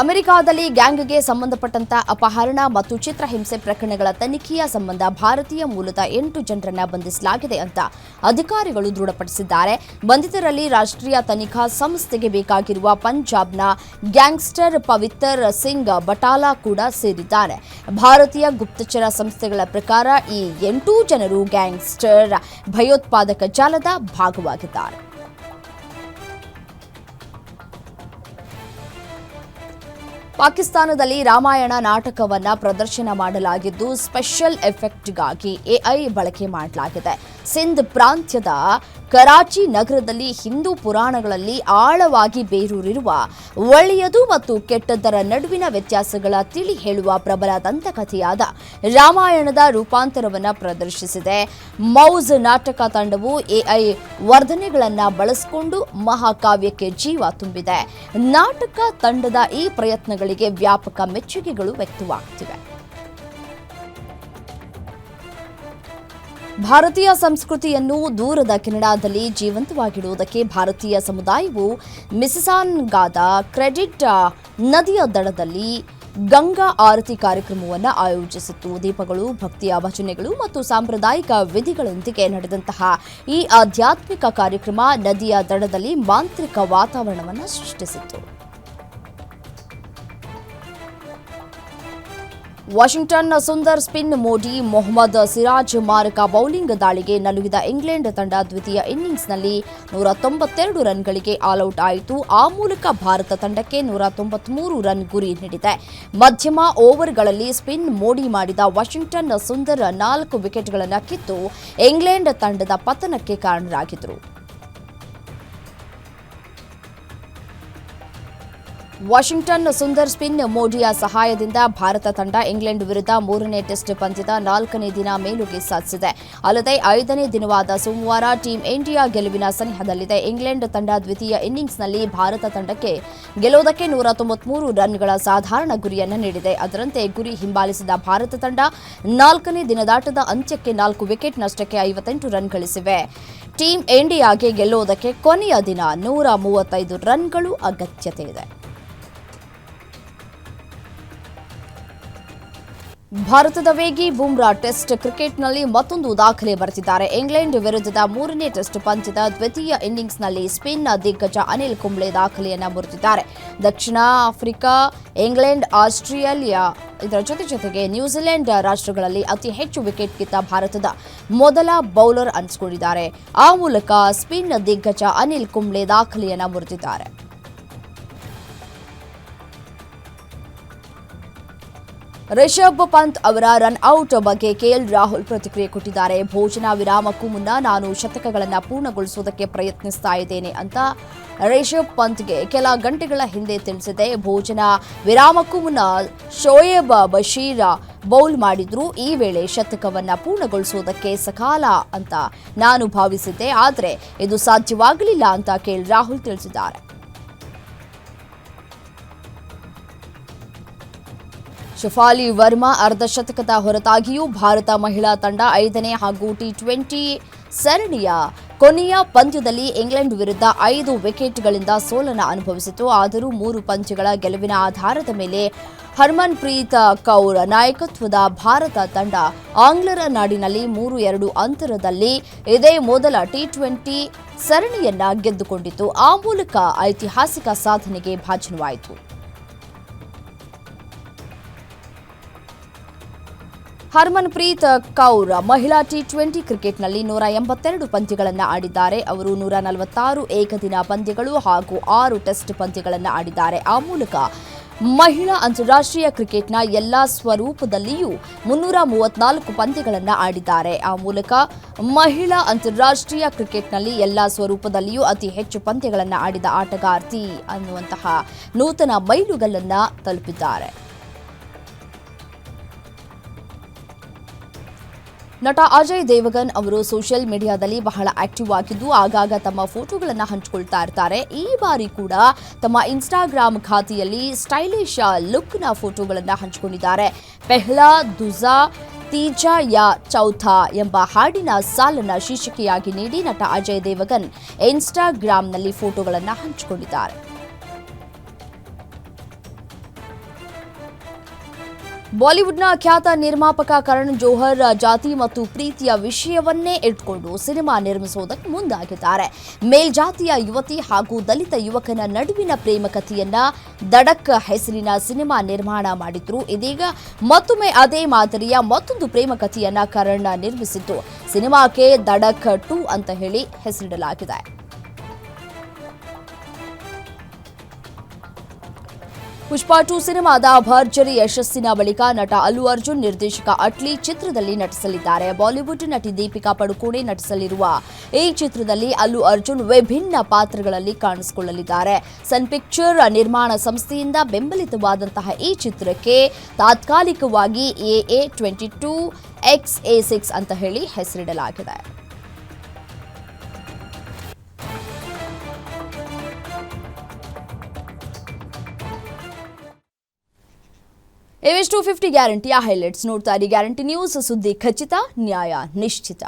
ಅಮೆರಿಕಾದಲ್ಲಿ ಗ್ಯಾಂಗ್ಗೆ ಸಂಬಂಧಪಟ್ಟಂತ ಅಪಹರಣ ಮತ್ತು ಚಿತ್ರಹಿಂಸೆ ಪ್ರಕರಣಗಳ ತನಿಖೆಯ ಸಂಬಂಧ ಭಾರತೀಯ ಮೂಲದ ಎಂಟು ಜನರನ್ನ ಬಂಧಿಸಲಾಗಿದೆ ಅಂತ ಅಧಿಕಾರಿಗಳು ದೃಢಪಡಿಸಿದ್ದಾರೆ. ಬಂಧಿತರಲ್ಲಿ ರಾಷ್ಟ್ರೀಯ ತನಿಖಾ ಸಂಸ್ಥೆಗೆ ಬೇಕಾಗಿರುವ ಪಂಜಾಬ್ನ ಗ್ಯಾಂಗ್ಸ್ಟರ್ ಪವಿತ್ರ ಸಿಂಗ್ ಬಟಾಲಾ ಕೂಡ ಸೇರಿದ್ದಾರೆ. ಭಾರತೀಯ ಗುಪ್ತಚರ ಸಂಸ್ಥೆಗಳ ಪ್ರಕಾರ ಈ ಎಂಟೂ ಜನರು ಗ್ಯಾಂಗ್ಸ್ಟರ್ ಭಯೋತ್ಪಾದಕ ಜಾಲದ ಭಾಗವಾಗಿದ್ದಾರೆ. ಪಾಕಿಸ್ತಾನದಲ್ಲಿ ರಾಮಾಯಣ ನಾಟಕವನ್ನ ಪ್ರದರ್ಶನ ಮಾಡಲಾಗಿದ್ದು ಸ್ಪೆಷಲ್ ಎಫೆಕ್ಟ್ಗಾಗಿ ಎಐ ಬಳಕೆ ಮಾಡಲಾಗಿದೆ. ಸಿಂಧ್ ಪ್ರಾಂತ್ಯದ ಕರಾಚಿ ನಗರದಲ್ಲಿ ಹಿಂದೂ ಪುರಾಣಗಳಲ್ಲಿ ಆಳವಾಗಿ ಬೇರೂರಿರುವ ಒಳ್ಳೆಯದು ಮತ್ತು ಕೆಟ್ಟದ್ದರ ನಡುವಿನ ವ್ಯತ್ಯಾಸಗಳ ತಿಳಿ ಹೇಳುವ ಪ್ರಬಲ ದಂತಕಥೆಯಾದ ರಾಮಾಯಣದ ರೂಪಾಂತರವನ್ನು ಪ್ರದರ್ಶಿಸಿದೆ. ಮೌಸ್ ನಾಟಕ ತಂಡವು ಎಐ ವರ್ಧನೆಗಳನ್ನು ಬಳಸಿಕೊಂಡು ಮಹಾಕಾವ್ಯಕ್ಕೆ ಜೀವ ತುಂಬಿದೆ. ನಾಟಕ ತಂಡದ ಈ ಪ್ರಯತ್ನಗಳಿಗೆ ವ್ಯಾಪಕ ಮೆಚ್ಚುಗೆಗಳು ವ್ಯಕ್ತವಾಗ್ತಿವೆ. ಭಾರತೀಯ ಸಂಸ್ಕೃತಿಯನ್ನು ದೂರದ ಕೆನಡಾದಲ್ಲಿ ಜೀವಂತವಾಗಿಡುವುದಕ್ಕೆ ಭಾರತೀಯ ಸಮುದಾಯವು ಮಿಸಿಸಾನ್ಗಾದ ಕ್ರೆಡಿಟ್ ನದಿಯ ದಡದಲ್ಲಿ ಗಂಗಾ ಆರತಿ ಕಾರ್ಯಕ್ರಮವನ್ನು ಆಯೋಜಿಸಿತ್ತು. ದೀಪಗಳು, ಭಕ್ತಿಯ ಭಜನೆಗಳು ಮತ್ತು ಸಾಂಪ್ರದಾಯಿಕ ವಿಧಿಗಳೊಂದಿಗೆ ನಡೆದಂತಹ ಈ ಆಧ್ಯಾತ್ಮಿಕ ಕಾರ್ಯಕ್ರಮ ನದಿಯ ದಡದಲ್ಲಿ ಮಾಂತ್ರಿಕ ವಾತಾವರಣವನ್ನು ಸೃಷ್ಟಿಸಿತ್ತು. ವಾಷಿಂಗ್ಟನ್ ಸುಂದರ್ ಸ್ಪಿನ್ ಮೋಡಿ ಮೊಹಮ್ಮದ್ ಸಿರಾಜ್ ಮಾರಕ ಬೌಲಿಂಗ್ ದಾಳಿಗೆ ನಲುಗಿದ ಇಂಗ್ಲೆಂಡ್ ತಂಡ ದ್ವಿತೀಯ ಇನ್ನಿಂಗ್ಸ್ನಲ್ಲಿ ನೂರ ತೊಂಬತ್ತೆರಡು ರನ್ಗಳಿಗೆ ಆಲ್ಔಟ್ ಆಯಿತು. ಆ ಮೂಲಕ ಭಾರತ ತಂಡಕ್ಕೆ ನೂರ ತೊಂಬತ್ಮೂರು ರನ್ ಗುರಿ ನೀಡಿದೆ. ಮಧ್ಯಮ ಓವರ್ಗಳಲ್ಲಿ ಸ್ಪಿನ್ ಮೋಡಿ ಮಾಡಿದ ವಾಷಿಂಗ್ಟನ್ ಸುಂದರ್ ನಾಲ್ಕು ವಿಕೆಟ್ಗಳನ್ನು ಕಿತ್ತು ಇಂಗ್ಲೆಂಡ್ ತಂಡದ ಪತನಕ್ಕೆ ಕಾರಣರಾಗಿದ್ದರು. ವಾಷಿಂಗ್ಟನ್ ಸುಂದರ್ ಸ್ಪಿನ್ ಮೋಡಿಯ ಸಹಾಯದಿಂದ ಭಾರತ ತಂಡ ಇಂಗ್ಲೆಂಡ್ ವಿರುದ್ಧ ಮೂರನೇ ಟೆಸ್ಟ್ ಪಂದ್ಯದ ನಾಲ್ಕನೇ ದಿನ ಮೇಲುಗೆ ಸಾಧಿಸಿದೆ. ಅಲ್ಲದೆ ಐದನೇ ದಿನವಾದ ಸೋಮವಾರ ಟೀಂ ಇಂಡಿಯಾ ಗೆಲುವಿನ ಸನಿಹದಲ್ಲಿದೆ. ಇಂಗ್ಲೆಂಡ್ ತಂಡ ದ್ವಿತೀಯ ಇನ್ನಿಂಗ್ಸ್ನಲ್ಲಿ ಭಾರತ ತಂಡಕ್ಕೆ ಗೆಲ್ಲುವುದಕ್ಕೆ ನೂರ ತೊಂಬತ್ಮೂರು ರನ್ಗಳ ಸಾಧಾರಣ ಗುರಿಯನ್ನು ನೀಡಿದೆ. ಅದರಂತೆ ಗುರಿ ಹಿಂಬಾಲಿಸಿದ ಭಾರತ ತಂಡ ನಾಲ್ಕನೇ ದಿನದಾಟದ ಅಂತ್ಯಕ್ಕೆ ನಾಲ್ಕು ವಿಕೆಟ್ ನಷ್ಟಕ್ಕೆ ಐವತ್ತೆಂಟು ರನ್ ಗಳಿಸಿವೆ. ಟೀಂ ಇಂಡಿಯಾಗೆ ಗೆಲ್ಲುವುದಕ್ಕೆ ಕೊನೆಯ ದಿನ ನೂರ ಮೂವತ್ತೈದು ರನ್ಗಳು ಅಗತ್ಯತೆ ಇದೆ. ಭಾರತದ ವೇಗಿ ಬುಮ್ರಾ ಟೆಸ್ಟ್ ಕ್ರಿಕೆಟ್ನಲ್ಲಿ ಮತ್ತೊಂದು ದಾಖಲೆ ಬರೆದಿದ್ದಾರೆ. ಇಂಗ್ಲೆಂಡ್ ವಿರುದ್ಧದ ಮೂರನೇ ಟೆಸ್ಟ್ ಪಂದ್ಯದ ದ್ವಿತೀಯ ಇನ್ನಿಂಗ್ಸ್ನಲ್ಲಿ ಸ್ಪಿನ್ನ ದಿಗ್ಗಜ ಅನಿಲ್ ಕುಂಬ್ಳೆ ದಾಖಲೆಯನ್ನು ಮುರಿದಿದ್ದಾರೆ. ದಕ್ಷಿಣ ಆಫ್ರಿಕಾ, ಇಂಗ್ಲೆಂಡ್, ಆಸ್ಟ್ರೇಲಿಯಾ ಇದರ ಜೊತೆ ಜೊತೆಗೆ ನ್ಯೂಜಿಲೆಂಡ್ ರಾಷ್ಟ್ರಗಳಲ್ಲಿ ಅತಿ ಹೆಚ್ಚು ವಿಕೆಟ್ ಕಿತ್ತ ಭಾರತದ ಮೊದಲ ಬೌಲರ್ ಅನಿಸಿಕೊಂಡಿದ್ದಾರೆ. ಆ ಮೂಲಕ ಸ್ಪಿನ್ ದಿಗ್ಗಜ ಅನಿಲ್ ಕುಂಬ್ಳೆ ದಾಖಲೆಯನ್ನು ಮುರಿದಿದ್ದಾರೆ. ರಿಷಬ್ ಪಂತ್ ಅವರ ರನ್ ಔಟ್ ಬಗ್ಗೆ ಕೆಎಲ್ ರಾಹುಲ್ ಪ್ರತಿಕ್ರಿಯೆ ಕೊಟ್ಟಿದ್ದಾರೆ. ಭೋಜನ ವಿರಾಮಕ್ಕೂ ಮುನ್ನ ನಾನು ಶತಕಗಳನ್ನು ಪೂರ್ಣಗೊಳಿಸುವುದಕ್ಕೆ ಪ್ರಯತ್ನಿಸ್ತಾ ಇದ್ದೇನೆ ಅಂತ ರಿಷಬ್ ಪಂತ್ಗೆ ಕೆಲ ಗಂಟೆಗಳ ಹಿಂದೆ ತಿಳಿಸಿದೆ. ಭೋಜನ ವಿರಾಮಕ್ಕೂ ಮುನ್ನ ಶೋಯೇಬ್ ಬಶೀರ್ ಬೌಲ್ ಮಾಡಿದ್ರು. ಈ ವೇಳೆ ಶತಕವನ್ನು ಪೂರ್ಣಗೊಳಿಸುವುದಕ್ಕೆ ಸಕಾಲ ಅಂತ ನಾನು ಭಾವಿಸಿದ್ದೆ. ಆದರೆ ಇದು ಸಾಧ್ಯವಾಗಲಿಲ್ಲ ಅಂತ ಕೆಎಲ್ ರಾಹುಲ್ ತಿಳಿಸಿದ್ದಾರೆ. ಶಫಾಲಿ ವರ್ಮಾ ಅರ್ಧಶತಕದ ಹೊರತಾಗಿಯೂ ಭಾರತ ಮಹಿಳಾ ತಂಡ ಐದನೇ ಹಾಗೂ ಟಿ ಟ್ವೆಂಟಿ ಸರಣಿಯ ಕೊನೆಯ ಪಂದ್ಯದಲ್ಲಿ ಇಂಗ್ಲೆಂಡ್ ವಿರುದ್ಧ ಐದು ವಿಕೆಟ್ಗಳಿಂದ ಸೋಲನ್ನು ಅನುಭವಿಸಿತು. ಆದರೂ ಮೂರು ಪಂದ್ಯಗಳ ಗೆಲುವಿನ ಆಧಾರದ ಮೇಲೆ ಹರ್ಮನ್ ಪ್ರೀತ್ ಕೌರ್ ನಾಯಕತ್ವದ ಭಾರತ ತಂಡ ಆಂಗ್ಲರ ನಾಡಿನಲ್ಲಿ ಮೂರು ಎರಡು ಅಂತರದಲ್ಲಿ ಇದೇ ಮೊದಲ ಟಿ ಟ್ವೆಂಟಿ ಸರಣಿಯನ್ನ ಗೆದ್ದುಕೊಂಡಿತು. ಆ ಮೂಲಕ ಐತಿಹಾಸಿಕ ಸಾಧನೆಗೆ ಭಾಜನವಾಯಿತು. ಹರ್ಮನ್ ಪ್ರೀತ್ ಕೌರ್ ಮಹಿಳಾ ಟಿ ಟ್ವೆಂಟಿ ಕ್ರಿಕೆಟ್ನಲ್ಲಿ ನೂರ ಎಂಬತ್ತೆರಡು ಪಂದ್ಯಗಳನ್ನು ಆಡಿದ್ದಾರೆ. ಅವರು ನೂರ ನಲವತ್ತಾರು ಏಕದಿನ ಪಂದ್ಯಗಳು ಹಾಗೂ ಆರು ಟೆಸ್ಟ್ ಪಂದ್ಯಗಳನ್ನು ಆಡಿದ್ದಾರೆ. ಆ ಮೂಲಕ ಮಹಿಳಾ ಅಂತಾರಾಷ್ಟ್ರೀಯ ಕ್ರಿಕೆಟ್ನ ಎಲ್ಲಾ ಸ್ವರೂಪದಲ್ಲಿಯೂ ಮುನ್ನೂರ ಮೂವತ್ನಾಲ್ಕು ಪಂದ್ಯಗಳನ್ನು ಆಡಿದ್ದಾರೆ. ಆ ಮೂಲಕ ಮಹಿಳಾ ಅಂತಾರಾಷ್ಟ್ರೀಯ ಕ್ರಿಕೆಟ್ನಲ್ಲಿ ಎಲ್ಲಾ ಸ್ವರೂಪದಲ್ಲಿಯೂ ಅತಿ ಹೆಚ್ಚು ಪಂದ್ಯಗಳನ್ನು ಆಡಿದ ಆಟಗಾರ್ತಿ ಅನ್ನುವಂತಹ ನೂತನ ಮೈಲುಗಲ್ಲನ್ನು ತಲುಪಿದ್ದಾರೆ. ನಟ ಅಜಯ್ ದೇವಗನ್ ಅವರು ಸೋಷಿಯಲ್ ಮೀಡಿಯಾದಲ್ಲಿ ಬಹಳ ಆಕ್ಟಿವ್ ಆಗಿದ್ದು ಆಗಾಗ ತಮ್ಮ ಫೋಟೋಗಳನ್ನು ಹಂಚಿಕೊಳ್ತಾ ಇರ್ತಾರೆ. ಈ ಬಾರಿ ಕೂಡ ತಮ್ಮ ಇನ್ಸ್ಟಾಗ್ರಾಮ್ ಖಾತೆಯಲ್ಲಿ ಸ್ಟೈಲಿಶ್ ಲುಕ್ನ ಫೋಟೋಗಳನ್ನು ಹಂಚಿಕೊಂಡಿದ್ದಾರೆ. ಪೆಹ್ಲಾ, ದುಜಾ, ತೀಜಾ ಯಾ ಚೌಥಾ ಎಂಬ ಹಾಡಿನ ಸಾಲನ್ನ ಶೀರ್ಷಿಕೆಯಾಗಿ ನೀಡಿ ನಟ ಅಜಯ್ ದೇವಗನ್ ಇನ್ಸ್ಟಾಗ್ರಾಂನಲ್ಲಿ ಫೋಟೋಗಳನ್ನು ಹಂಚಿಕೊಂಡಿದ್ದಾರೆ. ಬಾಲಿವುಡ್ನ ಖ್ಯಾತ ನಿರ್ಮಾಪಕ ಕರಣ್ ಜೋಹರ್ ಜಾತಿ ಮತ್ತು ಪ್ರೀತಿಯ ವಿಷಯವನ್ನೇ ಇಟ್ಕೊಂಡು ಸಿನಿಮಾ ನಿರ್ಮಿಸುವುದಕ್ಕೆ ಮುಂದಾಗಿದ್ದಾರೆ. ಮೇಲ್ಜಾತಿಯ ಯುವತಿ ಹಾಗೂ ದಲಿತ ಯುವಕನ ನಡುವಿನ ಪ್ರೇಮ ಕಥೆಯನ್ನ ದಡಕ್ ಹೆಸರಿನ ಸಿನಿಮಾ ನಿರ್ಮಾಣ ಮಾಡಿದ್ರು. ಇದೀಗ ಮತ್ತೊಮ್ಮೆ ಅದೇ ಮಾದರಿಯ ಮತ್ತೊಂದು ಪ್ರೇಮ ಕಥೆಯನ್ನ ಕರಣ್ ನಿರ್ಮಿಸಿದ್ದು. ಸಿನಿಮಾಕ್ಕೆ ದಡಕ್ ಟು ಅಂತ ಹೇಳಿ ಹೆಸರಿಡಲಾಗಿದೆ. ಪುಷ್ಪ ಟು ಸಿನಿಮಾದ ಭರ್ಜರಿ ಯಶಸ್ಸಿನ ಬಳಿಕ ನಟ ಅಲ್ಲು ಅರ್ಜುನ್ ನಿರ್ದೇಶಕ ಅಟ್ಲಿ ಚಿತ್ರದಲ್ಲಿ ನಟಿಸಲಿದ್ದಾರೆ. ಬಾಲಿವುಡ್ ನಟಿ ದೀಪಿಕಾ ಪಡುಕೋಣೆ ನಟಿಸಲಿರುವ ಈ ಚಿತ್ರದಲ್ಲಿ ಅಲ್ಲು ಅರ್ಜುನ್ ವಿಭಿನ್ನ ಪಾತ್ರಗಳಲ್ಲಿ ಕಾಣಿಸಿಕೊಳ್ಳಲಿದ್ದಾರೆ. ಸನ್ ಪಿಕ್ಚರ್ ನಿರ್ಮಾಣ ಸಂಸ್ಥೆಯಿಂದ ಬೆಂಬಲಿತವಾದಂತಹ ಈ ಚಿತ್ರಕ್ಕೆ ತಾತ್ಕಾಲಿಕವಾಗಿ A twenty two, X A six ಅಂತ ಹೇಳಿ ಹೆಸರಿಡಲಾಗಿದೆ. ಇವಿಷ್ಟು ಫಿಫ್ಟಿ ಗ್ಯಾರಂಟಿಯ ಹೈಲೈಟ್ಸ್ ನೋಡ್ತಾ ಇರಿ ಗ್ಯಾರಂಟಿ ನ್ಯೂಸ್ ಸುದ್ದಿ ಖಚಿತ ನ್ಯಾಯ ನಿಶ್ಚಿತ